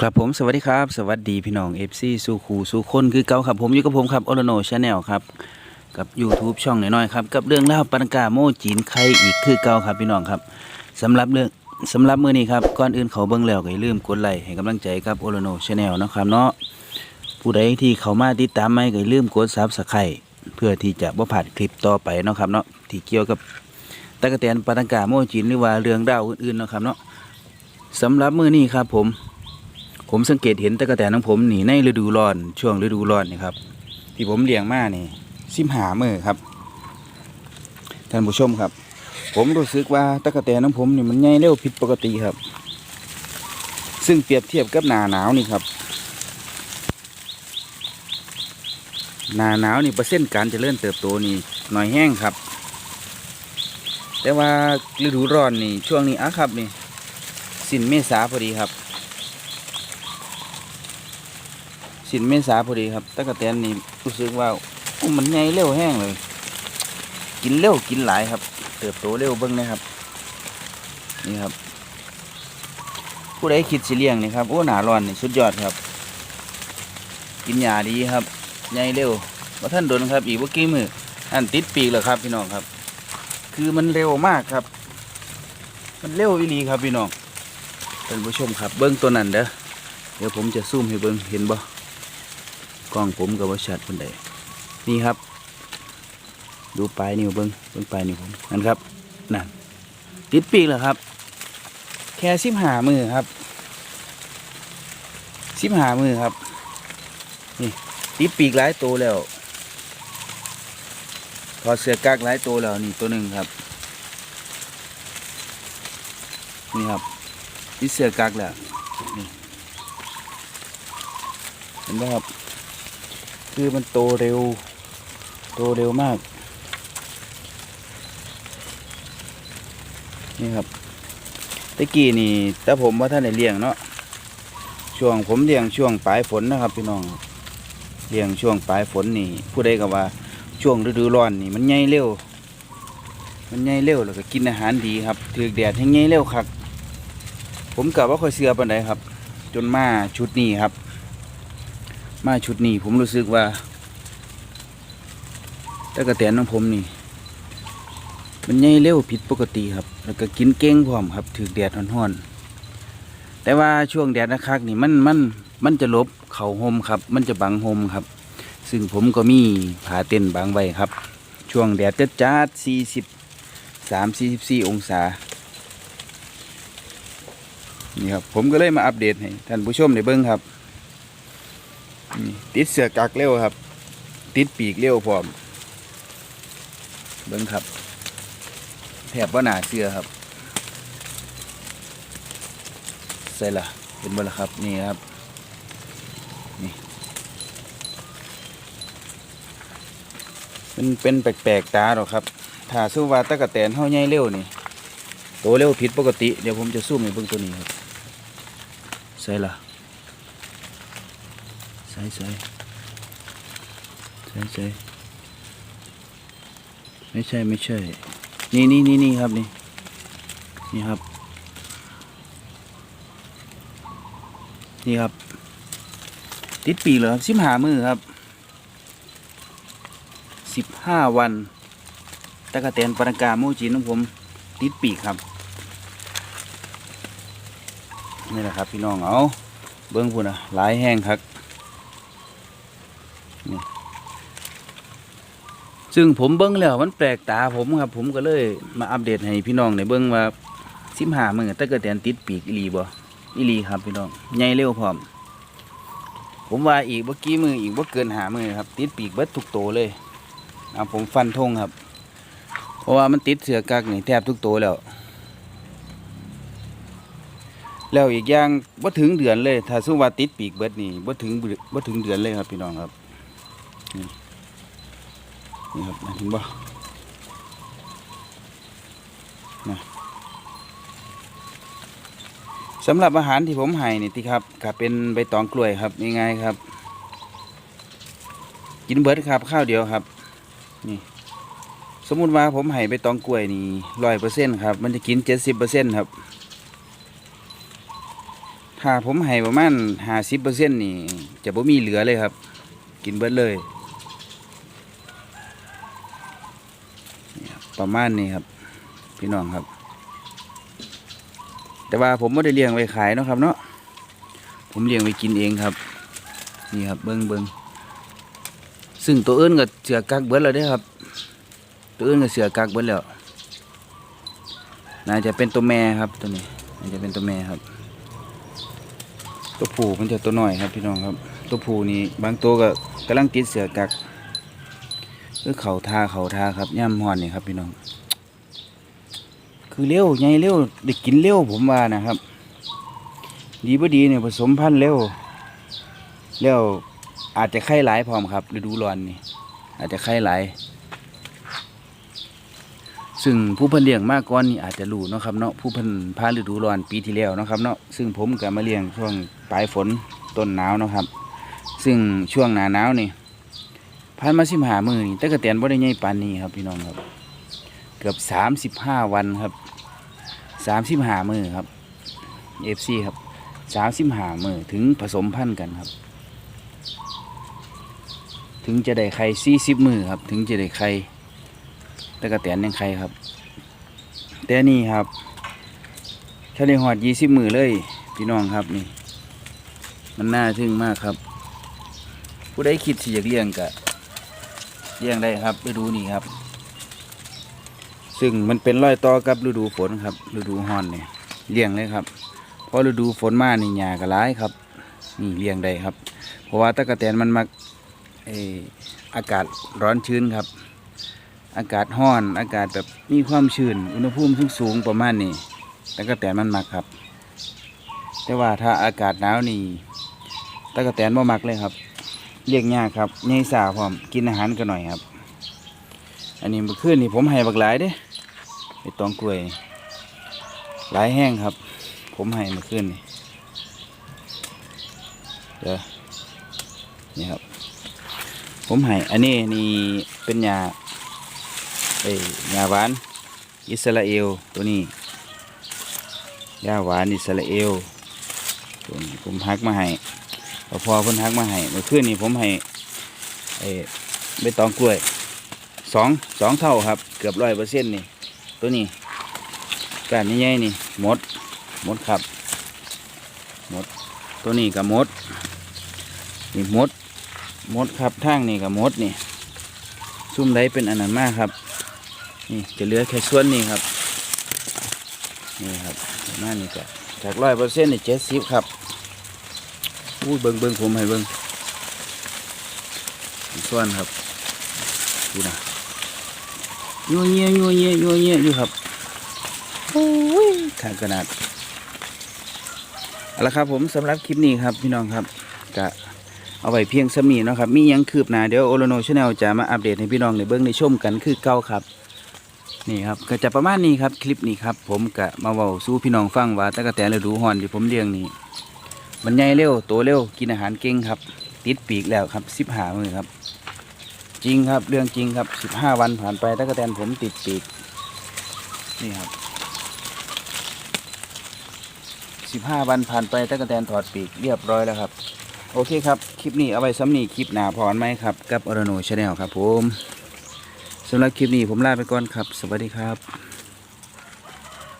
ครับผมสวัสดีครับ สวัสดีพี่น้อง FC สู่คูสู่คนคือเก่าครับผมอยู่กับผมครับโอโลโนชาแนลครับกับ YouTube ช่องน้อยๆครับกับเรื่องเล่าปันกาโมจีนใครอีกคือเก่าครับพี่น้องครับสำหรับเรื่องสำหรับมื้อนี้ครับก่อนอื่นเขาเบิ่งแล้วก็อย่าลืมกดไลค์ให้กำลังใจกับโอโลโนชาแนลนะครับเนาะผู้ใดที่เข้ามาติดตามใหม่ก็อย่าลืมกด Subscribe เพื่อที่จะบ่พลาดคลิปต่อไปเนาะครับเนาะที่เกี่ยวกับตะกะแตนปันกาโมจีนหรือว่าเรื่องราอื่นๆเนาะครับเนาะสำหรับมื้อนี้ครับผม ผมสังเกตเห็นตะกะแตนของผมนี่ในฤดูร้อนช่วงฤดูร้อนนี่ครับที่ผมเลี้ยงมานี่สิมหามือครับท่านผู้ชมครับ ผมรู้สึกว่าตะกะแตนของผมนี่มันใหญ่เร็วผิดปกติครับ ซึ่งเปรียบเทียบกับหนาหนาวนี่ครับหนาหนาวนี่เปอร์เซ็นต์การจเจริญเติบโตนี่หน่อยแห้งครับ แต่ว่าฤดูร้อนนี่ช่วงนี้อะครับนี่สิ้นเมษาพอดีครับ สินเมษาพอดีครับตะกะแตนนี่รู้สึกว่าโอ้มันใหญ่เร็วแห้งเลย กินเร็วกินหลายครับ เติบโตเร็วเบิ้งนะครับ นี่ครับ ผู้ใดคิดสิเลี้ยงนี่ครับโอ้หนาร้อนนี่สุดยอดครับ กินหญ้าดีครับใหญ่เร็วว่าท่านโดนครับ อีกว่ากี่มืออันติดปีกแล้วครับพี่น้องครับ คือมันเร็วมากครับ มันเร็วอีหลีครับพี่น้องท่านผู้ชมครับ เบิ้งตัวนั้นเด้อเดี๋ยวผมจะซูมให้เบิ้งเห็นบ่ กล้องผมกับว่าชัดคนใดนี่ครับ ดูปลายนิ้วเบิ้งเบิ้งปลายนิ้วผมนั่นครับนั่นติดปีกแล้วครับ แค่สิบหามือครับสิบหามือครับ นี่ติดปีกหลายตัวแล้วถอเสือกั๊กหลายตัวแล้วนี่ตัวหนึ่งครับ นี่ครับติดเสือกั๊กแล้วนี่เห็นไหมครับ คือมันโตเร็ว โตเร็วมาก นี่ครับตะกี้นี่แต่ผมว่าท่านได้เลี้ยงเนาะช่วงผมเลี้ยงช่วงปลายฝนนะครับ พี่น้องเลี้ยงช่วงปลายฝนนี่ผู้ใดก็ว่าช่วงฤดูร้อนนี่มันใหญ่เร็ว มันใหญ่เร็วแล้วก็กินอาหารดีครับถือแดดให้ใหญ่เร็วครับผมกับว่าค่อยเสือปันใดครับ จนมาชุดนี้ครับ มาชุดนี้ผมรู้สึกว่าตะกะแตนของผมนี่ มันใหญ่เร็วผิดปกติครับ แล้วก็กินเก่งพร้อมครับถือแดดร้อนๆแต่ว่าช่วงแดดนะครับนี่มันมันมันจะลบเข่าห่มครับ มันจะบังห่มครับ ซึ่งผมก็มีผาเต็นบางไว้ครับ ช่วงแดดจัดจัดสี่สิบสามสี่สิบสี่องศานี่ครับผมก็เลยมาอัปเดตให้ท่านผู้ชมได้เบิ่งครับ ติดเสือกักเร็วครับ ติดปีกเร็วพร้อม เบิ้งครับ แถบว่าหนาเสือครับ ใส่ละเห็นบ่ละครับ นี่ครับ นี่ มันเป็นแปลกๆตาหรอกครับถ้าสู้ว่าตะกะแตนเฮาใหญ่เร็วนี่โตเร็วผิดปกติ เดี๋ยวผมจะซูมให้เบิ่งตัวนี้ครับใส่ละ ใส่ใส่ใส่ใส่ไม่ใช่ไม่ใช่ นี่นี่นี่นี่ครับนี่ นี่ครับ นี่ครับ ติดปีเหรอครับสิบห้ามือครับ สิบห้าวันตะกะแตนปานกาโมจินของผมติดปีกครับนี่แหละครับพี่น้องเอาเบิ้องพูนอะหลายแห้งครับ นี่ซึ่งผมเบิ้งแล้วมันแปลกตาผมครับ ผมก็เลยมาอัปเดตให้พี่น้องในเบิ้งว่าสิบหามือถ้าเกิดแตนติดปีกอีลีบ่อีลีครับพี่น้องใหญ่เร็วพร้อม ผมว่าอีกเมื่อกี้มืออีกว่าเกินหามือครับ ติดปีกเบิดทุกโตวเลยเอาผมฟันธงครับ เพราะว่ามันติดเสือกักนี่แทบทุกโตวแล้ว แล้วอีกอย่างว่าถึงเดือนเลย ถ้าสู้ว่าติดปีกเบิดนี่ว่าถึงว่าถึงเดือนเลยครับพี่น้องครับ นี่นี่ครับเห็นบ่นะสำหรับอาหารที่ผมให้นี่ที่ครับก็เป็นใบตองกล้วยครับง่ายๆครับ กินเบิดครับข้าวเดียวครับ นี่ สมมุติว่าผมให้ใบตองกล้วยนี่ร้อยเปอร์เซ็นต์ครับ มันจะกินเจ็ดสิบเปอร์เซ็นต์ครับ ถ้าผมให้ประมาณห้าสิบเปอร์เซ็นต์นี่ จะบ่มีเหลือเลยครับ กินเบิดเลย ประมาณนี้ครับ พี่น้องครับ แต่ว่าผมไม่ได้เลี้ยงไว้ขายเนาะครับ เนาะผมเลี้ยงไว้กินเองครับ นี่ครับเบิ้งเบิ้งซึ่งตัวอื่นก็เสือกักเบิดแล้วเด้ครับ ตัวอื่นก็เสือกักเบิดแล้วน่าจะเป็นตัวแม่ครับตัวนี้น่าจะเป็นตัวแม่ครับ ตัวผู้มันจะตัวน้อยครับพี่น้องครับ ตัวผู้นี่บางตัวก็กำลังติดเสือกัก คือเขาทาเขาทาครับย่ำหอนนี่ครับพี่น้อง คือเร็วใหญ่เร็วได้กินเร็วผมว่านะครับ ดีบ่ดีเนี่ยผสมพันธุ์เร็วแล้วอาจจะไข้หลายพร้อมครับฤดูร้อนนี่ อาจจะไข้หลายซึ่งผู้เพิ่นเลี้ยงมาก่อนนี่อาจจะรู้เนาะครับเนาะผู้เพิ่นพาฤดูร้อนปีที่แล้วเนาะครับเนาะซึ่งผมก็มาเลี้ยงช่วงปลายฝนต้นหนาวเนาะครับ ซึ่งช่วงหนาหนาวนี่ ผ่านมาสิบห้ามือนี่แต่กระเตียนบ่ได้ใหญ่ปานนี้ครับพี่น้องครับ เกือบสามสิบห้าวันครับสามสิบห้ามือครับเอฟซีครับสามสิบห้ามือถึงผสมพันธุ์กันครับ ถึงจะได้ไข่สี่สิบมือครับ ถึงจะได้ไข่แต่กระเตียนยังไข่ครับ แต่นี่ครับถ้าได้หอดยี่สิบมือเลยพี่น้องครับนี่ มันน่าทึ่งมากครับ ผู้ใดคิดที่อยากเลี้ยงก็เลี้ยงได้ครับไปดูนี่ครับ ซึ่งมันเป็นรอยต่อกับฤดูฝนครับฤดูฮ้อนเนี่ยเลี้ยงเลยครับเพราะฤดูฝนมานี่หญ้าก็ร้ายครับ นี่เลี้ยงได้ครับ เพราะว่าตะกะแตนมันมักออากาศร้อนชื้นครับ อากาศห้อน อากาศแบบมีความชื้น อุณหภูมิสูงสูงๆประมาณนี้ตะกะแตนมันมักครับ แต่ว่าถ้าอากาศหนาวนี่ตะกะแตนบ่มักเลยครับ เลี้ยงยากครับใหญ่สาพร้อมกินอาหารก็หน่อยครับ อันนี้เมื่อคืนนี่ผมให้บักหลายเด้ไอตองกล้วยหลายแห้งครับ ผมให้เมื่อคืนนี่เดี๋ยวนี่ครับ ผมให้อันนี้นี่เป็นยาเอ้ยยาหวานอิสราเอลตัวนี้ยาหวานอิสราเอลตัวนี้ผมฮักมาให้ พอพอเพิ่นฮักมาให้เมื่อคืนนี่ผมให้ไอ้ใบตองกล้วยสองสองเท่าครับ เกือบร้อยเปอร์เซ็นต์นี่ตัวนี้การใหญ่ๆนี่หมดหมดครับหมดตัวนี้กับมดนี่มดมดครับทางนี่กับมดนี่ซุ่มไดเป็นอันนั้นมากครับ นี่จะเหลือแค่ส่วนนี้ครับนี่ครับประมาณนี้ก็จากร้อยเปอร์เซ็นต์นี่เจ็ดสิบครับ อู้เบิ้งเบิ้งผมให้เบิ้งส่วนครับดูนะยัวเงียยัวเงียยัวเงียอยู่ครับโอ้ยขาดขนาดเอาละครับผมสำหรับคลิปนี้ครับพี่น้องครับจะเอาไว้เพียงสมีเนาะครับ มีหยังคืบหน้าเดี๋ยวโอโลโนชาแนลจะมาอัปเดตให้พี่น้องในเบื้องในชมกันคือเก่าครับ นี่ครับก็จะประมาณนี้ครับคลิปนี้ครับ ผมก็มาเว้าสู้พี่น้องฟังว่าตะกะแตนฤดูฮ้อนที่ผมเลี้ยงนี่ มันใหญ่เร็วโตเร็วกินอาหารเก่งครับ ติดปีกแล้วครับสิบหามือครับ จริงครับเรื่องจริงครับสิบห้าวันผ่านไปตะกแตนผมติดปีกนี่ครับสิบห้าวันผ่านไปตะกแตนถอดปีกเรียบร้อยแล้วครับ โอเคครับ คลิปนี้เอาไว้ซ้ำนี่คลิปหนาพรไหมครับ กับอรโนชาแนลครับผมสำหรับคลิปนี้ผมลาไปก่อนครับ สวัสดีครับ